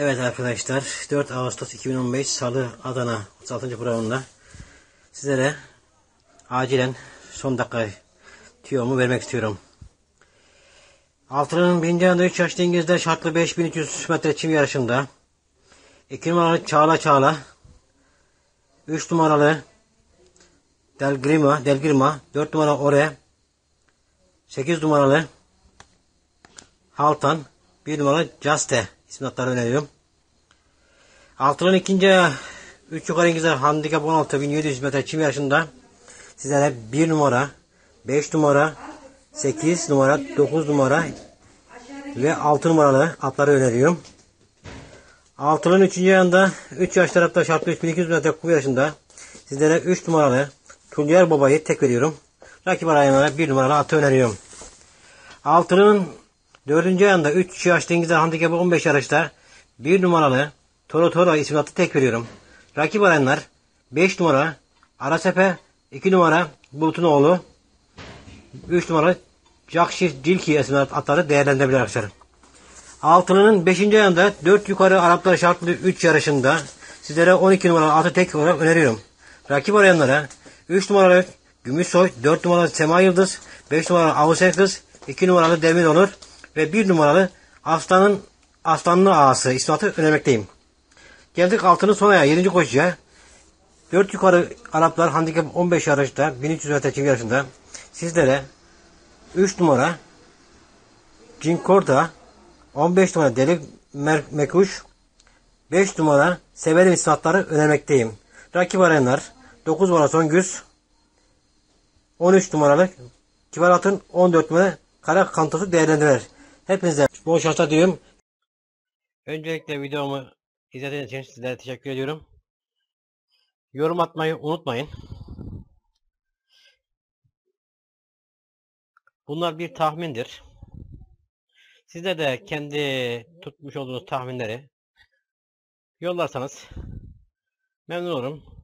Evet arkadaşlar 4 Ağustos 2015 Salı Adana 36. programında sizlere acilen son dakika tüyomu vermek istiyorum. Altının birinci ayında 3 yaşlı İngilizler şartlı 5300 metre çim yarışında 2 numaralı Çağla Çağla 3 numaralı Del Grima, Del Grima 4 numaralı Ore 8 numaralı Haltan 1 numaralı Caste isim atları öneriyorum. Altının ikinci 3 yukarı İngilizler handikap 16 1700 metre çim yarışında sizlere 1 numara 5 numara 8 numara 9 numara ve 6 numaralı atları öneriyorum. Altının 3. ayında 3 yaş tarafta şartlı 3200 metre kum yarışında sizlere 3 numaralı Tulyar Baba'yı tek veriyorum. Rakip arayana 1 numaralı atı öneriyorum. Altının 4. ayında 3 yaş denizde handikapı 15 yarışta 1 numaralı Toro Toro isimli atı tek veriyorum. Rakip arayanlar 5 numara Arasepe 2 numara Bulut'un oğlu 3 numara Jakşir Dilki isimli atları değerlendirebilir arkadaşlar. Altılının 5. ayında 4 yukarı Araplar şartlı 3 yarışında sizlere 12 numaralı atı tek olarak öneriyorum. Rakip arayanlara 3 numaralı Gümüşsoy, 4 numaralı Sema Yıldız, 5 numaralı Avusel Kız, 2 numaralı Demir Onur ve 1 numaralı Aslan'ın Aslanlı Ağası isnatı önermekteyim. Geldik altının son ayağı 7. koşuya. 4 yukarı Araplar handikap 15 yarışta 1300 metre çift yarışında sizlere 3 numara Cinkorda 15 numara Deli Mer Mekuş 5 numara Severim isnatları önermekteyim. Rakip arayanlar 9 numara Songüz 13 numaralı Kibarat'ın 14 numara Kara Kantosu değerlendirir. Hepinize bol şanslar diliyorum. Öncelikle videomu izlediğiniz için sizlere teşekkür ediyorum. Yorum atmayı unutmayın. Bunlar bir tahmindir. Sizler de kendi tutmuş olduğunuz tahminleri yollarsanız memnun olurum.